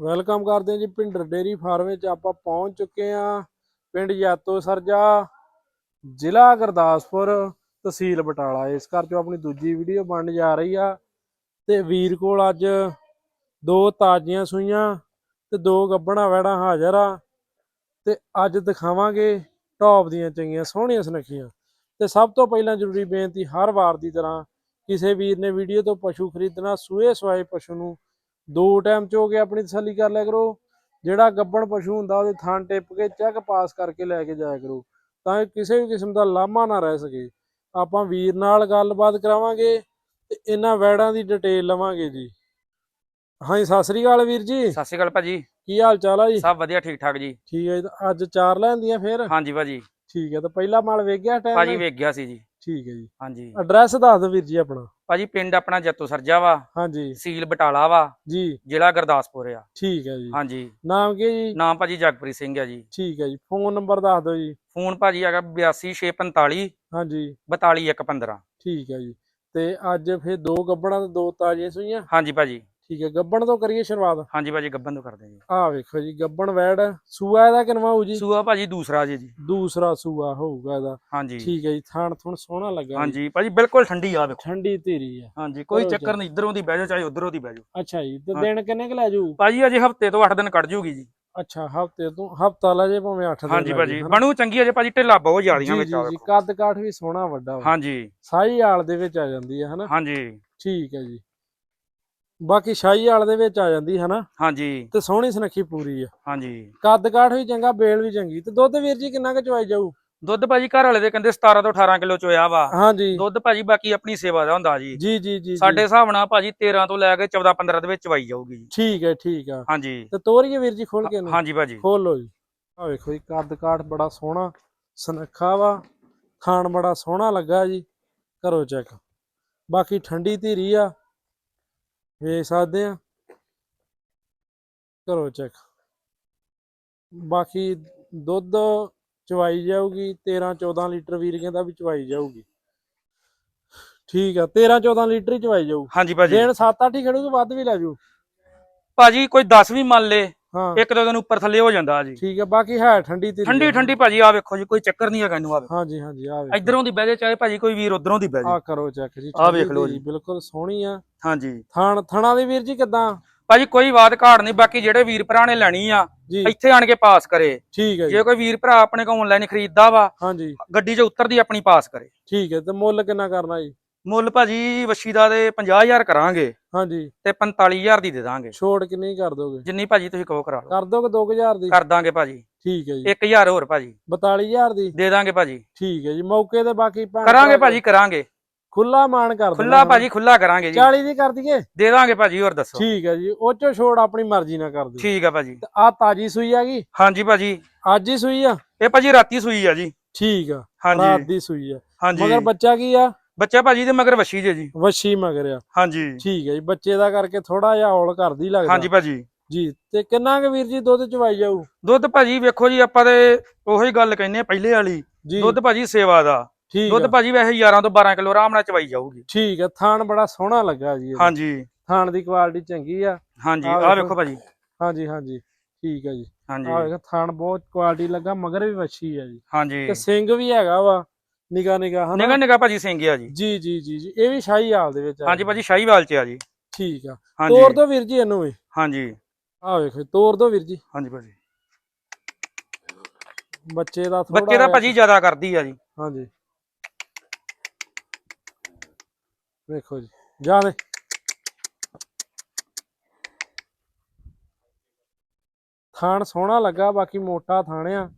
Welcome ਕਰਦੇ ਹਾਂ ਜੀ ਭਿੰਡਰ ਡੇਰੀ ਫਾਰਮ ਵਿੱਚ ਆਪਾਂ ਪਹੁੰਚ ਚੁੱਕੇ ਹਾਂ। ਪਿੰਡ ਯਾਤੋ ਸਰਜਾ, ਜ਼ਿਲ੍ਹਾ ਗੁਰਦਾਸਪੁਰ, ਤਹਿਸੀਲ ਬਟਾਲਾ। ਇਸ ਕਰਕੇ ਆਪਣੀ ਦੂਜੀ ਵੀਡੀਓ ਬਣਨ ਜਾ ਰਹੀ ਆ ਤੇ ਵੀਰ ਕੋਲ ਅੱਜ ਦੋ ਤਾਜ਼ੀਆਂ ਸੂਈਆਂ ਤੇ ਦੋ ਗੱਬਣਾ ਵੈੜਾਂ ਹਾਜ਼ਰ ਆ ਤੇ ਅੱਜ ਦਿਖਾਵਾਂਗੇ ਟੌਪ ਦੀਆਂ ਚੰਗੀਆਂ ਸੋਹਣੀਆਂ ਸੁਨੱਖੀਆਂ। ਤੇ ਸਭ ਤੋਂ ਪਹਿਲਾਂ ਜ਼ਰੂਰੀ ਬੇਨਤੀ, ਹਰ ਵਾਰ ਦੀ ਤਰ੍ਹਾਂ ਕਿਸੇ ਵੀਰ ਨੇ ਵੀਡੀਓ ਤੋਂ ਪਸ਼ੂ ਖਰੀਦਣਾ, ਸੂਏ ਸਵਾਏ ਪਸ਼ੂ ਨੂੰ ਦੋ ਟਾਈਮ ਚ ਹੋ ਕੇ ਆਪਣੀ ਤਸੱਲੀ ਕਰ ਲਿਆ ਕਰੋ। ਜਿਹੜਾ ਗੱਬਣ ਪਸ਼ੂ ਹੁੰਦਾ ਉਹਦੇ ਥਣ ਟਿੱਪ ਕੇ ਚੈੱਕ ਪਾਸ ਕਰਕੇ ਲੈ ਕੇ ਜਾਇਆ ਕਰੋ। ਤਾਂ ਕਿ ਕਿਸੇ ਵੀ ਕਿਸਮ ਦਾ ਲਾਮਾ ਨਾ ਰਹਿ ਸਕੇ। ਆਪਾਂ ਵੀਰ ਨਾਲ ਗੱਲਬਾਤ ਕਰਾਵਾਂਗੇ ਤੇ ਇਹਨਾਂ ਵੈੜਾਂ ਦੀ ਡਿਟੇਲ ਲਵਾਂਗੇ ਜੀ। ਹਾਂਜੀ ਸਤਿ ਸ੍ਰੀ ਅਕਾਲ ਵੀਰ ਜੀ। ਸਤਿ ਸ਼੍ਰੀ ਅਕਾਲ ਭਾਜੀ। ਕੀ ਹਾਲ ਚਾਲ ਆ ਜੀ? ਸਭ ਵਧੀਆ ਠੀਕ ਠਾਕ ਜੀ। ਠੀਕ ਹੈ ਜੀ ਤਾਂ ਅੱਜ ਚਾਰ ਲੈਂਦੀਆਂ ਫਿਰ? ਹਾਂਜੀ ਭਾਜੀ। ਠੀਕ ਹੈ ਤਾਂ ਪਹਿਲਾ ਮਾਲ ਵੇਖ ਗਿਆ ਭਾਜੀ ਟਾਈਮ ਵੇਖ ਗਿਆ ਸੀ ਜੀ। ਠੀਕ ਹੈ ਜੀ। ਹਾਂਜੀ। ਐਡਰੈਸ ਦੱਸ ਦਿਓ ਵੀਰ ਜੀ ਆਪਣਾ। ਭਾਜੀ ਪਿੰਡ ਆਪਣਾ ਜੱਤੋ ਸਰਜਾ ਵਾ। ਹਾਂਜੀ। ਸੀਲ ਬਟਾਲਾ ਵਾ। ਜੀ। ਜ਼ਿਲ੍ਹਾ ਗੁਰਦਾਸਪੁਰ ਆ। ਠੀਕ ਹੈ ਜੀ। ਹਾਂਜੀ। ਨਾਮ ਕੀ ਜੀ? ਨਾਮ ਭਾਜੀ ਜਗਪ੍ਰੀਤ ਸਿੰਘ ਆ ਜੀ। ਠੀਕ ਹੈ ਜੀ। ਫੋਨ ਨੰਬਰ ਦੱਸ ਦਿਓ ਜੀ। ਫੋਨ ਭਾਜੀ ਹੈਗਾ 82645 ਹਾਂਜੀ। 42115 ਠੀਕ ਹੈ ਜੀ। ਤੇ ਅੱਜ ਫਿਰ ਦੋ ਗੱਬਣਾ ਤੇ ਦੋ ਤਾਜ਼ੀਆਂ ਸੂਈਆਂ? ਹਾਂਜੀ ਭਾਜੀ। ਠੀਕ ਹੈ ਗੱਬਣ ਤੋਂ ਕਰੀਏ ਸ਼ੁਰੂਆਤ? ਹਾਂਜੀ ਭਾਜੀ ਗੱਬਨ ਤੋਂ ਕਰਦੇ ਜੀ। ਆਹ ਵੇਖੋ ਜੀ ਗੱਬਣ ਵੈੜ ਸੂਆ ਇਹਦਾ ਕਿਨਵਾ ਹੋਊ ਜੀ? ਸੂਆ ਭਾਜੀ ਦੂਸਰਾ ਜੀ ਜੀ। ਦੂਸਰਾ ਸੂਆ ਹੋਊਗਾ ਇਹਦਾ। ਹਾਂਜੀ। ਠੀਕ ਹੈ ਜੀ ਥਾਣ ਥੁਣ ਸੋਹਣਾ ਲੱਗਾ ਜੀ। ਹਾਂਜੀ ਭਾਜੀ ਬਿਲਕੁਲ ਠੰਡੀ ਆ ਵੇਖੋ। ਠੰਡੀ ਧੀਰੀ ਹੈ ਹਾਂਜੀ ਕੋਈ ਚੱਕਰ ਨਹੀਂ ਇਧਰੋਂ ਦੀ ਬਹਿ ਜਾਓ ਚਾਹੇ ਉਧਰੋਂ ਦੀ ਬਹਿ ਜਾਓ। ਅੱਛਾ ਜੀ ਤੇ। ਦਿਨ ਕਿੰਨੇ ਕੁ ਲੈ ਜੂ ਭਾਜੀ ਅਜੇ ਹਫ਼ਤੇ ਤੋਂ 8 ਦਿਨ ਕੱਢ ਜੂਗੀ ਜੀ। ਅੱਛਾ ਹਫ਼ਤੇ ਤੋਂ ਹਫਤਾ ਲੈ ਜੇ ਭਾਵੇਂ 8 ਦਿਨ ਹਾਂਜੀ ਭਾਜੀ ਜੇ? ਬਣੂ ਚੰਗੀ ਅਜੇ ਭਾਜੀ ਢਿੱਲਾ ਬਹੁਤ ਜ਼ਿਆਦੀਆਂ ਜੀ ਵਿੱਚ ਜੀ ਆ ਜੀ ਕੱਦ ਕਾਠ ਵੀ ਸੋਹਣਾ ਵੱਡਾ ਹਾਂਜੀ। ਸਾਈ ਆਲ ਦੇ ਵਿੱਚ ਆ ਜਾਂਦੀ ਹੈ ਹਨਾ? ਹਾਂਜੀ। ਠੀਕ ਹੈ ਜੀ। ਬਾਕੀ ਸ਼ਾਹੀ ਆਲ ਦੇ ਵਿੱਚ ਆ ਜਾਂਦੀ ਹੈ ਹਨਾ ਹਾਂਜੀ। ਤੇ ਸੋਹਣੀ ਸੁਨੱਖੀ ਪੂਰੀ ਆ। ਹਾਂਜੀ। ਕੱਦ ਕਾਠ ਵੀ ਚੰਗਾ ਬੇਲ ਵੀ ਚੰਗੀ। ਤੇ ਦੁੱਧ ਵੀਰ ਜੀ ਕਿੰਨਾ ਕੁ ਚਵਾਈ ਜਾਊ? ਦੁੱਧ ਭਾਜੀ ਘਰ ਵਾਲੇ ਦੇ ਕਹਿੰਦੇ 17 ਤੋਂ 18 ਕਿਲੋ ਚੋਇਆ ਵਾ। ਹਾਂਜੀ। ਦੁੱਧ ਭਾਜੀ ਬਾਕੀ ਆਪਣੀ ਸੇਵਾ ਦਾ ਹੁੰਦਾ ਜੀ। ਜੀ ਜੀ ਜੀ ਸਾਡੇ। ਹਿਸਾਬ ਨਾਲ ਭਾਜੀ 13 ਤੋਂ ਲੈ ਕੇ 14 15 ਦੇ ਵਿੱਚ ਚਵਾਈ ਜਾਊਗੀ ਜੀ। ਠੀਕ ਹੈ ਠੀਕ ਆ। ਹਾਂਜੀ। ਤੇ ਤੋਰੀਏ ਵੀਰ ਜੀ ਖੋਲ ਕੇ ਹਾਂਜੀ ਭਾਜੀ। ਖੋਲੋ ਜੀ। ਆ ਵੇਖੋ ਜੀ ਕੱਦ ਕਾਠ ਬੜਾ ਸੋਹਣਾ ਸੁਨੱਖਾ ਵਾ। ਖਾਣ ਬੜਾ ਸੋਹਣਾ ਲੱਗਾ ਜੀ। ਕਰੋ ਚੈੱਕ। ਬਾਕੀ ਠੰਡੀ ਧੀਰੀ ਆ। ਵੇਖ ਸਕਦੇ ਆ। ਕਰੋ ਚੈੱਕ ਬਾਕੀ ਦੁੱਧ ਚਵਾਈ ਜਾਊਗੀ 13 14 ਲੀਟਰ ਵੀਰ ਕਹਿੰਦਾ ਵੀ ਚਵਾਈ ਜਾਊਗੀ। ਠੀਕ ਆ 13 14 ਲੀਟਰ ਹੀ ਚਵਾਈ ਜਾਊ। ਹਾਂਜੀ ਭਾਜੀ। ਦਿਨ 7-8 ਹੀ ਖੜੂਗੀ ਵੱਧ ਵੀ ਲੈ ਜੂ ਭਾਜੀ ਕੋਈ 10 ਵੀ ਮੰਨ ਲੇ। ਹਾਂ। ਇੱਕ ਦੋ ਦਿਨ ਉੱਪਰ ਥੱਲੇ ਹੋ ਜਾਂਦਾ ਜੀ। ਠੀਕ ਹੈ ਬਾਕੀ ਹੈ ਠੰਡੀ ਧੀਰੀ ਠੰਡੀ ਆ। ਠੰਡੀ ਭਾਜੀ ਆ ਵੇਖੋ ਜੀ ਕੋਈ ਚੱਕਰ ਨਹੀਂ ਹੈਗਾ ਇਹਨੂੰ ਆ ਹਾਂਜੀ ਹਾਂਜੀ ਆ ਵੇਖੋ। ਇਧਰੋਂ ਦੀ ਬਹਿ ਜਾਏ ਚਾਹੇ ਭਾਜੀ ਕੋਈ ਵੀਰ ਉਧਰੋਂ ਦੀ ਬਹਿ ਆ ਜਾਏ ਕਰੋ ਚੈੱਕ ਜੀ ਠੰਡੀ ਵੇਖ ਲਓ ਜੀ। ਬਿਲਕੁਲ ਸੋਹਣੀ ਆ। ਹਾਂਜੀ। ਥਾਣ ਥਣਾ ਦੇ ਵੀਰ ਜੀ ਕਿਦਾਂ? ਭਾਜੀ ਕੋਈ ਬਾਤ ਘਾੜ ਨਹੀਂ ਬਾਕੀ ਜਿਹੜੇ ਵੀਰ ਭਰਾ ਨੇ ਲੈਣੀ ਆ ਜੀ। ਇੱਥੇ ਆਣ ਕੇ ਪਾਸ ਕਰੇ। ਠੀਕ ਹੈ ਜੀ। ਜੇ ਕੋਈ ਵੀਰ ਭਰਾ ਆਪਣੇ ਕੋਲ ਆਨਲਾਈਨ ਖਰੀਦਦਾ ਵਾ ਹਾਂਜੀ। ਗੱਡੀ 'ਚ ਉਤਰਦੀ ਆਪਣੀ ਪਾਸ ਕਰੇ। ਠੀਕ ਹੈ ਤੇ ਮੁੱਲ ਕਿੰਨਾ ਕਰਨਾ ਜੀ? ਮੁੱਲ ਭਾਜੀ ਵੱਛੀ ਦਾ ਦੇ 50000 ਕਰਾਂਗੇ ਹਾਂਜੀ। ਤੇ 45000 ਦੀ ਦੇ ਦਾਂਗੇ। ਛੋੜ ਕਿੰਨੀ ਕਰ ਦੋਗੇ? ਜਿੰਨੀ ਭਾਜੀ ਤੁਸੀਂ ਕਹੋ ਕਰਾ ਲਓ। ਕਰ ਦੋਗੇ 2000 ਦੀ? ਕਰ ਦਾਂਗੇ ਭਾਜੀ। ਠੀਕ ਹੈ ਜੀ। 1000 ਹੋਰ ਭਾਜੀ। 42000 ਦੀ? ਦੇ ਦਾਂਗੇ ਭਾਜੀ। ਠੀਕ ਹੈ ਜੀ ਮੌਕੇ ਤੇ ਬਾਕੀ ਕਰਾਂਗੇ ਭਾਜੀ ਕਰਾਂਗੇ। ਖੁੱਲਾ ਮਾਨ ਕਰ ਦੇਣਾ ਖੁੱਲਾ ਭਾਜੀ ਖੁੱਲਾ ਕਰਾਂਗੇ ਜੀ। 40 ਦੀ ਕਰ ਦਈਏ? ਦੇ ਦਾਂਗੇ ਭਾਜੀ ਹੋਰ ਦੱਸੋ। ਠੀਕ ਹੈ ਜੀ ਉਹ ਚੋਂ ਛੋੜ ਆਪਣੀ ਮਰਜ਼ੀ ਨਾਲ ਕਰ ਦਿਓ। ਠੀਕ ਆ ਭਾਜੀ। ਆ ਤਾਜੀ ਸੂਈ ਆ ਗਈ? ਹਾਂਜੀ ਭਾਜੀ। ਅੱਜ ਹੀ ਸੂਈ ਆ? ਇਹ ਭਾਜੀ ਰਾਤੀ ਸੂਈ ਆ ਜੀ। ਠੀਕ ਆ। ਰਾਤ ਹਾਂਜੀ ਦੀ ਸੂਈ ਆ। ਮਗਰ ਬੱਚਾ ਕੀ ਆ? ਬੱਚਾ ਭਾਜੀ ਦੇ ਮਗਰ ਵੱਛੀ ਜੇ ਜੀ। ਵਸ਼ੀ ਮਗਰ ਆ। ਹਾਂਜੀ। ਠੀਕ ਹੈ ਜੀ ਬੱਚੇ ਦਾ ਕਰਕੇ ਥੋੜਾ ਜਿਹਾ ਹੌਲ ਕਰਦੀ ਲੱਗਦਾ। ਹਾਂਜੀ ਭਾਜੀ। ਜੀ ਤੇ ਕਿੰਨਾ ਕੁ ਵੀਰ ਜੀ ਦੁੱਧ ਚਵਾਈ ਜਾਊ? ਦੁੱਧ ਭਾਜੀ ਵੇਖੋ ਜੀ ਆਪਾਂ ਤੇ ਉਹੀ ਗੱਲ ਕਹਿੰਨੇ ਪਹਿਲੇ ਵਾਲੀ। ਦੁੱਧ ਭਾਜੀ ਸੇਵਾ ਦਾ। ਦੁੱਧ ਭਾਜੀ ਵੈਸੇ 11 ਤੋਂ 12 ਕਿਲੋ ਆਰਾਮ ਨਾਲ ਚਵਾਈ ਜਾਊਗੀ। ਠੀਕ ਹੈ ਥਾਣ ਬੜਾ ਸੋਹਣਾ ਲੱਗਾ ਜੀ। ਹਾਂਜੀ। ਥਾਣ ਦੀ ਕੁਆਲਿਟੀ ਚੰਗੀ ਆ। ਹਾਂਜੀ ਆਹ ਆਹ ਵੇਖੋ। ਭਾਜੀ। ਹਾਂਜੀ ਹਾਂਜੀ। ਠੀਕ ਹੈ ਜੀ। ਹਾਂਜੀ। ਆ ਵੇਖੋ ਥਾਣ ਬਹੁਤ ਕੁਆਲਿਟੀ ਲੱਗਾ ਮਗਰ ਵੀ ਵੱਛੀ ਆ ਜੀ। ਹਾਂਜੀ। ਤੇ ਸਿੰਘ ਵੀ ਹੈਗਾ ਵਾ। ਨਿਗਾ ਨਿਗਾ ਹਨਾ? ਨਿਗਾ ਨਿਗਾ ਭਾਜੀ ਸਿੰਘ ਆ ਜੀ। ਜੀ ਜੀ ਜੀ ਜੀ। ਇਹ ਵੀ ਸ਼ਾਹੀ ਹਾਲ ਦੇ ਵਿੱਚ ਆ ਹਾਂਜੀ ਭਾਜੀ ਸ਼ਾਹੀਵਾਲ ਚ ਆ ਜੀ। ਠੀਕ ਆ। ਹਾਂਜੀ। ਤੋੜ ਦੋ ਵੀਰ ਜੀ ਇਹਨੂੰ ਵੀ। ਹਾਂਜੀ। ਆ ਵੇਖੋ ਤੋੜ ਦੋ ਵੀਰ ਜੀ। ਹਾਂਜੀ ਭਾਜੀ। ਬੱਚੇ ਦਾ ਥੋੜਾ ਬੱਚੇ ਦਾ ਭਾਜੀ ਜ਼ਿਆਦਾ ਕਰਦੀ ਆ ਜੀ। ਹਾਂਜੀ। ਵੇਖੋ ਜੀ ਜਾ ਦੇ ਥਾਣ ਸੋਹਣਾ ਲੱਗਾ ਬਾਕੀ ਮੋਟਾ ਥਾਣਿਆ।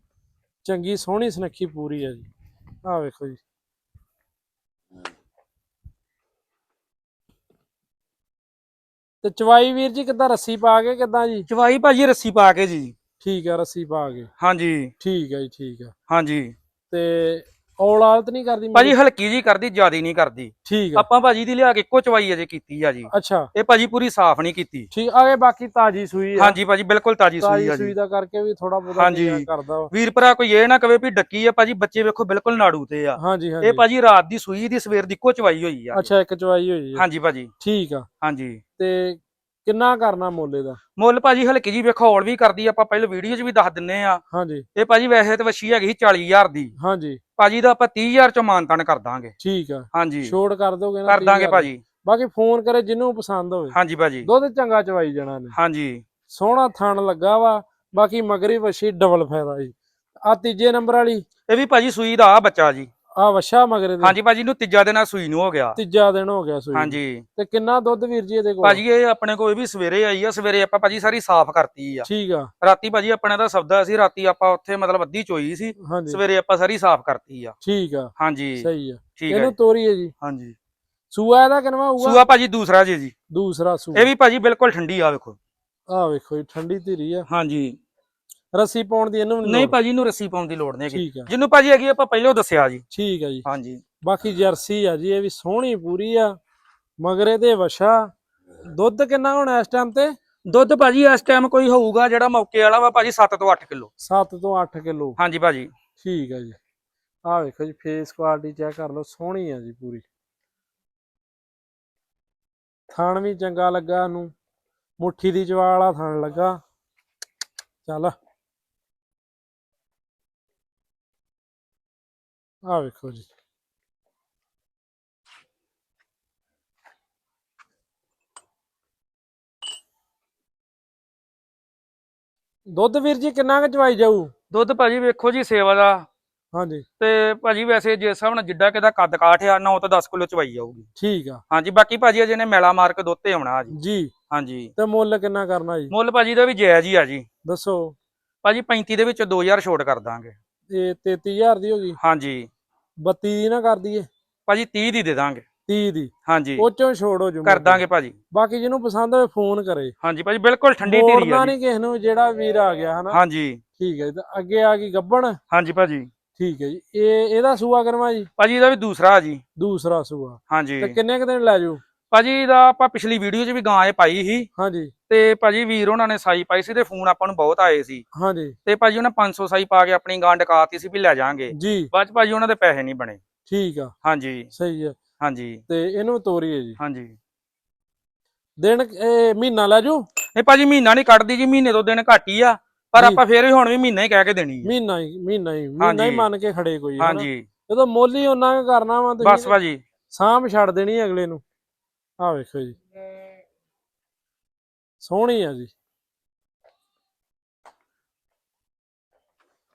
ਚੰਗੀ ਸੋਹਣੀ ਸੁਨੱਖੀ ਪੂਰੀ ਹੈ ਜੀ। ਆਹ ਵੇਖੋ ਜੀ। ਤੇ ਚਵਾਈ ਵੀਰ ਜੀ ਕਿੱਦਾਂ ਰੱਸੀ ਪਾ ਕੇ ਕਿੱਦਾਂ ਜੀ? ਚਵਾਈ ਭਾਜੀ ਰੱਸੀ ਪਾ ਕੇ ਜੀ। ਠੀਕ ਆ ਰੱਸੀ ਪਾ ਕੇ। ਹਾਂਜੀ। ਠੀਕ ਆ ਜੀ ਠੀਕ ਆ। ਹਾਂਜੀ। ਤੇ ਔਲ ਆਲਤ ਨਹੀਂ ਕਰਦੀ? ਭਾਜੀ ਹਲਕੀ ਜੀ ਕਰਦੀ ਜਿਆਦੀ ਨਹੀਂ ਕਰਦੀ। ਠੀਕ ਆ। ਆਪਾਂ ਭਾਜੀ ਦੀ ਲਿਆ ਕੇ ਇੱਕੋ ਚਵਾਈ ਅਜੇ ਕੀਤੀ ਆ ਜੀ। ਅੱਛਾ। ਇਹ ਭਾਜੀ ਪੂਰੀ ਸਾਫ਼ ਨਹੀਂ ਕੀਤੀ। ਠੀਕ ਆਗੇ ਬਾਕੀ ਤਾਜੀ ਸੂਈ ਆ। ਹਾਂਜੀ ਭਾਜੀ ਬਿਲਕੁਲ ਤਾਜੀ ਸੂਈ ਤਾਜੀ ਆ ਸੂਈ ਜੀ ਦਾ ਕਰਕੇ ਵੀ ਥੋੜਾ ਬਹੁਤਾ ਹਾਂਜੀ। ਕਰਦਾ ਵੀਰ ਭਰਾ ਕੋਈ ਇਹ ਨਾ ਕਵੇ ਵੀ ਡੱਕੀ ਆ ਭਾਜੀ ਬੱਚੇ ਵੇਖੋ ਬਿਲਕੁਲ ਨਾੜੂ ਤੇ ਆ। ਹਾਂਜੀ ਹਾਂਜੀ। ਇਹ ਭਾਜੀ ਰਾਤ ਦੀ ਸੂਈ ਦੀ ਸਵੇਰ ਦੀ ਇੱਕੋ ਚਵਾਈ ਹੋਈ ਆ। ਅੱਛਾ ਇੱਕ ਚਵਾਈ ਹੋਈ ਹੈ ਹਾਂਜੀ ਭਾਜੀ। ਠੀਕ ਆ। ਹਾਂਜੀ। ਤੇ ਕਿੰਨਾ ਕਰਨਾ ਮੁੱਲ ਦਾ? ਮੁੱਲ ਭਾਜੀ ਹਲਕੀ ਜੀ ਵੇਖੋ ਹੌਲ ਵੀ ਕਰਦੀ ਆਪਾਂ ਪਹਿਲਾਂ ਵੀਡੀਓ 'ਚ ਵੀ ਦੱਸ ਦਿੰਨੇ ਆ। ਹਾਂਜੀ। ਇਹ ਭਾਜੀ ਵੈਸੇ ਤੇ ਵਛੀ ਹੈਗੀ ਸੀ 40000 ਦੀ। ਹਾਂਜੀ। ਭਾਜੀ ਦਾ ਆਪਾਂ 30000 ਚ ਮਾਨਤਨ ਕਰ ਦਾਂਗੇ। ਠੀਕ ਆ। ਹਾਂਜੀ। ਛੋੜ ਕਰ ਦੋਗੇ ਨਾ ਕਰ ਦਾਂਗੇ 30,000? ਭਾਜੀ। ਬਾਕੀ ਫੋਨ ਕਰੇ ਜਿਹਨੂੰ ਪਸੰਦ ਹੋਵੇ। ਹਾਂਜੀ ਭਾਜੀ। ਦੁੱਧ ਚੰਗਾ ਚਵਾਈ ਜਾਣਾ ਨੇ ਹਾਂਜੀ। ਸੋਹਣਾ ਥਣ ਲੱਗਾ ਵਾ ਬਾਕੀ ਮਗਰੀ ਵਛੀ ਡਬਲ ਫਾਇਦਾ ਜੀ। ਆ ਤੀਜੇ ਨੰਬਰ ਵਾਲੀ। ਇਹ ਵੀ ਭਾਜੀ ਸੂਈ ਦਾ ਆ ਬੱਚਾ ਜੀ। ਆ ਵਛਾ ਮਗਰੇ ਦੇ ਹਾਂਜੀ ਭਾਜੀ ਨੂੰ ਤੀਜਾ ਦਿਨ ਆ ਸੂਈ ਨੂੰ ਹੋ ਗਿਆ। ਤੀਜਾ ਦਿਨ ਹੋ ਗਿਆ ਸੂਈ। ਹਾਂਜੀ। ਤੇ ਕਿੰਨਾ ਦੁੱਧ ਵੀਰ ਜੀ ਇਹਦੇ ਕੋਲ? ਭਾਜੀ ਇਹ ਆਪਣੇ ਕੋਲ ਵੀ ਸਵੇਰੇ ਆਈ ਆ ਸਵੇਰੇ ਆਪਾਂ ਭਾਜੀ ਸਾਰੀ ਸਾਫ਼ ਕਰਤੀ ਆ। ਠੀਕ ਆ। ਰਾਤੀ ਭਾਜੀ ਆਪਣੇ ਦਾ ਸਬਦਾ ਸੀ ਰਾਤੀ ਆਪਾਂ ਉੱਥੇ ਮਤਲਬ ਅੱਧੀ ਚੋਈ ਸੀ ਸਵੇਰੇ ਆਪਾਂ ਸਾਰੀ ਸਾਫ਼ ਕਰਤੀ ਆ। ਠੀਕ ਆ। ਹਾਂਜੀ। ਸਹੀ ਆ। ਇਹਨੂੰ ਤੋਰੀ ਹੈ ਜੀ। ਹਾਂਜੀ। ਸੂਆ ਇਹਦਾ ਕਿਨਵਾ ਹੋਊਗਾ? ਸੂਆ ਭਾਜੀ ਦੂਸਰਾ ਜੀ ਜੀ। ਦੂਸਰਾ ਇਹ ਸੂਆ ਵੀ ਭਾਜੀ ਬਿਲਕੁਲ ਠੰਡੀ ਆ ਵੇਖੋ। ਆ ਵੇਖੋ ਜੀ ਠੰਡੀ ਧੀਰੀ ਆ। ਹਾਂਜੀ। ਰੱਸੀ ਪਾਉਣ ਦੀ ਇਹਨੂੰ ਨਹੀਂ। ਭਾਜੀ ਨੂੰ ਰੱਸੀ ਪਾਉਣ ਦੀ ਲੋੜ ਨਹੀਂ ਹੈਗੀ। ਠੀਕ ਆ। ਜਿਹਨੂੰ ਭਾਜੀ ਹੈਗੀ ਆਪਾਂ ਪਹਿਲਾਂ ਦੱਸਿਆ ਜੀ। ਠੀਕ ਆ ਜੀ। ਹਾਂਜੀ। ਬਾਕੀ ਜਰਸੀ ਆ ਜੀ ਇਹ ਵੀ ਸੋਹਣੀ ਪੂਰੀ ਆ। ਮਗਰੇ ਦੇ ਵਛਾ ਦੁੱਧ ਕਿੰਨਾ ਹੋਣਾ ਇਸ ਟਾਈਮ ਤੇ? ਦੁੱਧ ਭਾਜੀ ਇਸ ਟਾਈਮ ਕੋਈ ਹੋਊਗਾ ਜਿਹੜਾ ਮੌਕੇ ਵਾਲਾ ਵਾ ਭਾਜੀ 7 ਤੋਂ 8 ਕਿਲੋ। 7 ਤੋਂ 8 ਕਿਲੋ। ਹਾਂਜੀ ਭਾਜੀ। ਠੀਕ ਆ ਜੀ। ਆ ਵੇਖੋ ਜੀ ਫੇਸ ਕੁਆਲਿਟੀ ਚੈੱਕ ਕਰ ਲਓ ਸੋਹਣੀ ਆ ਜੀ ਪੂਰੀ। ਥਣ ਵੀ ਚੰਗਾ ਲੱਗਾ ਨੂੰ ਮੁੱਠੀ ਦੀ ਜਵਾਲ ਵਾਲਾ ਥਣ ਲੱਗਾ। ਚੱਲ। ਆ ਵੇਖੋ ਜੀ ਦੁੱਧ ਵੀਰ ਜੀ ਕਿੰਨਾ ਕੁ ਚਵਾਈ ਜਾਊ? ਦੁੱਧ ਭਾਜੀ ਵੇਖੋ ਜੀ ਸੇਵਾ ਦਾ। ਹਾਂਜੀ। ਤੇ ਭਾਜੀ ਵੈਸੇ ਜਿਸ ਹਿਸਾਬ ਨਾਲ ਜਿੱਡਾ ਕਿਦਾ ਕੱਦ ਕਾਠ ਆ 9 ਤੋਂ 10 ਕਿਲੋ ਚਵਾਈ ਜਾਊਗੀ। ਠੀਕ ਆ। ਹਾਂਜੀ ਬਾਕੀ ਭਾਜੀ ਅਜੇ ਨੇ ਮੈਲਾ ਮਾਰ ਕੇ ਦੁੱਧ ਤੇ ਆਉਣਾ ਜੀ। ਜੀ। ਹਾਂਜੀ। ਤੇ ਮੁੱਲ ਕਿੰਨਾ ਕਰਨਾ ਜੀ? ਮੁੱਲ ਭਾਜੀ ਦਾ ਵੀ ਜਾਇਜ਼ ਹੀ ਆ ਜੀ। ਦੱਸੋ। ਭਾਜੀ 35 ਦੇ ਵਿੱਚ 2000 ਛੋਟ ਕਰ ਦਾਂਗੇ। ਇਹ 33000 ਦੀ ਹੋ ਗਈ। ਹਾਂਜੀ। 32 ਦੀ ਨਾ ਕਰ ਦਈਏ। ਭਾਜੀ 30 ਦੀ ਦੇ ਦਾਂਗੇ। 30 ਦੀ। ਹਾਂਜੀ। ਉਹ ਚੋਂ ਛੋੜੋ ਜੂ ਕਰ ਦਾਂਗੇ ਭਾਜੀ। ਬਾਕੀ ਜਿਹਨੂੰ ਪਸੰਦ ਹੋਵੇ ਫੋਨ ਕਰੇ। ਹਾਂਜੀ ਭਾਜੀ ਬਿਲਕੁਲ ਠੰਡੀ ਧੀਰੀ ਮੋੜਨਾ ਆ ਜੀ। ਨਹੀਂ ਕਿਸ ਨੂੰ ਜਿਹੜਾ ਵੀਰ ਆ ਗਿਆ ਹਨਾ? ਹਾਂਜੀ। ਠੀਕ ਹੈ ਜੀ ਤੇ ਅੱਗੇ ਆ ਗਈ ਗੱਬਣ। ਹਾਂਜੀ ਭਾਜੀ। ਠੀਕ ਹੈ ਜੀ। ਇਹ ਇਹਦਾ ਸੂਆ ਕਰਵਾ ਜੀ? ਭਾਜੀ ਇਹਦਾ ਵੀ ਦੂਸਰਾ ਆ ਜੀ। ਦੂਸਰਾ ਸੂਆ। ਹਾਂਜੀ। ਤੇ ਕਿੰਨੇ ਕੁ ਦਿਨ ਲੈ ਜਾਊ? ਭਾਜੀ ਦਾ ਆਪਾਂ ਪਿਛਲੀ ਵੀਡੀਓ 'ਚ ਵੀ ਗਾਂ ਇਹ ਪਾਈ ਸੀ। ਹਾਂਜੀ। ਤੇ ਭਾਜੀ ਵੀਰ ਉਹਨਾਂ ਨੇ ਸਾਈ ਪਾਈ ਸੀ ਤੇ ਫੋਨ ਆਪਾਂ ਨੂੰ ਬਹੁਤ ਆਏ ਸੀ। ਹਾਂਜੀ। ਤੇ ਭਾਜੀ ਉਹਨਾਂ 500 ਸਾਈ ਪਾ ਕੇ ਆਪਣੀ ਗਾਂ ਡਕਾਤੀ ਸੀ ਵੀ ਲੈ ਜਾਾਂਗੇ। ਜੀ। ਬਾਅਦ 'ਚ ਭਾਜੀ ਉਹਨਾਂ ਦੇ ਪੈਸੇ ਨਹੀਂ ਬਣੇ। ਠੀਕ ਆ। ਹਾਂਜੀ। ਸਹੀ ਹੈ ਹਾਂਜੀ। ਤੇ ਇਹਨੂੰ ਤੋਰੀਏ ਜੀ। ਹਾਂਜੀ। ਦਿਨ ਇਹ ਮਹੀਨਾ ਲੈ ਜੂ ਨਹੀਂ ਭਾਜੀ ਮਹੀਨਾ ਨਹੀਂ ਕੱਢਦੀ ਜੀ ਮਹੀਨੇ ਤੋਂ ਦਿਨ ਘੱਟ ਹੀ ਆ। ਪਰ। ਆਪਾਂ ਫੇਰ ਵੀ ਹੁਣ ਵੀ ਮਹੀਨਾ ਹੀ ਕਹਿ ਕੇ ਦੇਣੀ ਹੈ ਮਹੀਨਾ ਹੀ ਮਹੀਨਾ ਹੀ। ਮਹੀਨਾ ਹੀ। ਮੰਨ ਕੇ ਖੜੇ ਕੋਈ। ਹਾਂਜੀ। ਜਦੋਂ ਮੁੱਲ ਉਹਨਾਂ ਕਰਨਾ ਵਾ ਬਸ ਭਾਜੀ। ਸਾਂਭ ਛੱਡ ਦੇਣੀ ਅਗਲੇ ਨੂੰ। ਆਹ ਵੇਖੋ ਜੀ। ਸੋਹਣੀ ਆ ਜੀ।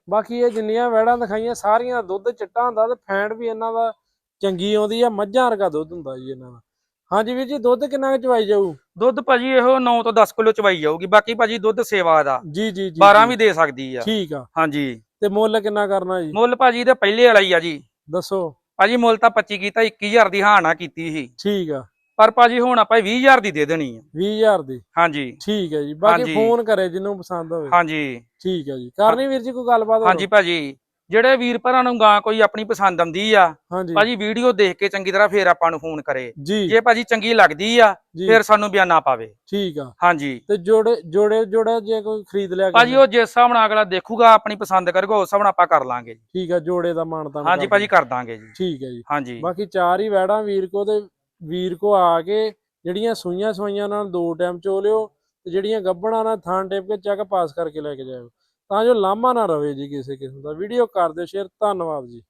ਬਾਕੀ ਇਹ ਜਿੰਨੀਆਂ ਵੈੜਾਂ ਦਿਖਾਈਆਂ ਸਾਰੀਆਂ ਦੁੱਧ ਚਿੱਟਾ ਹੁੰਦਾ ਤੇ ਫੈਂਟ ਵੀ ਇਹਨਾਂ ਦਾ ਚੰਗੀ ਆਉਂਦੀ ਆ ਮੱਝਾਂ ਵਰਗਾ ਦੁੱਧ ਹੁੰਦਾ ਜੀ ਇਹਨਾਂ ਦਾ। ਹਾਂਜੀ ਵੀਰ ਜੀ ਦੁੱਧ ਕਿੰਨਾ ਕੁ ਚਵਾਈ ਜਾਊ? ਦੁੱਧ ਭਾਜੀ ਇਹੋ 9 ਤੋਂ 10 ਕਿਲੋ ਚਵਾਈ ਜਾਊਗੀ ਬਾਕੀ ਭਾਜੀ ਦੁੱਧ ਸੇਵਾ ਦਾ। ਜੀ ਜੀ ਜੀ 12 ਜੀ। ਵੀ ਦੇ ਸਕਦੀ ਆ। ਠੀਕ ਆ। ਹਾਂਜੀ। ਤੇ ਮੁੱਲ ਕਿੰਨਾ ਕਰਨਾ ਜੀ? ਮੁੱਲ ਭਾਜੀ ਦੇ ਪਹਿਲੇ ਵਾਲਾ ਹੀ ਆ ਜੀ। ਦੱਸੋ। ਭਾਜੀ ਮੁੱਲ ਤਾਂ 25 ਕੀਤਾ 21000 ਦੀ ਹਾਨਾ ਕੀਤੀ ਸੀ। ਠੀਕ ਆ। ਪਰ ਭਾਜੀ ਹੁਣ ਆਪਾਂ 20000 ਦੀ ਦੇ ਦੇਣੀ ਆ। 20000 ਦੀ। ਹਾਂਜੀ। ਠੀਕ ਹੈ ਜੀ। ਬਾਕੀ। ਫੋਨ ਕਰੇ ਜਿਹਨੂੰ ਪਸੰਦ ਹੋਵੇ। ਹਾਂਜੀ। ਠੀਕ ਹੈ ਜੀ। ਕਰਨੀ ਵੀਰ ਜੀ ਕੋਈ ਗੱਲਬਾਤ? ਹਾਂਜੀ ਭਾਜੀ। ਜਿਹੜੇ ਵੀਰ ਭਰਾ ਨੂੰ ਗਾਂ ਕੋਈ ਆਪਣੀ ਪਸੰਦ ਆਉਂਦੀ ਆ ਭਾਜੀ ਵੀਡੀਓ ਦੇਖ ਕੇ ਚੰਗੀ ਤਰ੍ਹਾਂ ਫੇਰ ਆਪਾਂ ਨੂੰ ਫੋਨ ਕਰੇ। ਜੀ। ਭਾਜੀ ਚੰਗੀ ਲੱਗਦੀ ਆ ਫੇਰ ਸਾਨੂੰ ਬਿਆਨਾ ਪਾਵੇ। ਠੀਕ ਆ। ਹਾਂਜੀ। ਤੇ ਜੋੜੇ ਜੋੜੇ ਜੋੜਾ ਜੇ ਕੋਈ ਖਰੀਦ ਲਿਆ ਭਾਜੀ ਉਹ ਜਿਸ ਹਿਸਾਬ ਨਾਲ ਅਗਲਾ ਦੇਖੂਗਾ ਆਪਣੀ ਪਸੰਦ ਕਰੂਗਾ ਉਸ ਹਿਸਾਬ ਨਾਲ ਆਪਾਂ ਕਰ ਲਾਂਗੇ ਠੀਕ ਆ ਜੋੜੇ ਦਾ ਮਾਨਤਾ ਹਾਂਜੀ ਭਾਜੀ ਕਰ ਦਾਂਗੇ ਜੀ। ਠੀਕ ਹੈ ਜੀ। ਹਾਂਜੀ। ਬਾਕੀ ਚਾਰ ਹੀ ਵੈੜਾਂ ਵੀਰ ਕੋ ਤੇ ਵੀਰ ਕੋ ਆ ਕੇ ਜਿਹੜੀਆਂ ਸੂਈਆਂ ਸਵਾਈਆਂ ਨਾਲ ਦੋ ਟਾਈਮ ਚੋ ਲਿਓ ਤੇ ਜਿਹੜੀਆਂ ਗੱਬਣਾ ਨਾਲ ਥਾਂ ਟੇਪ ਕੇ ਚੈੱਕ ਪਾਸ ਕਰਕੇ ਲੈ ਕੇ ਜਾਇਓ। ਤਾਂ ਜੋ ਲਾਮਾ ਨਾ ਰਵੇ ਜੀ ਕਿਸੇ ਕਿਸਮ ਦਾ। ਵੀਡੀਓ ਕਰ ਦਿਓ ਸ਼ੇਅਰ ਧੰਨਵਾਦ ਜੀ।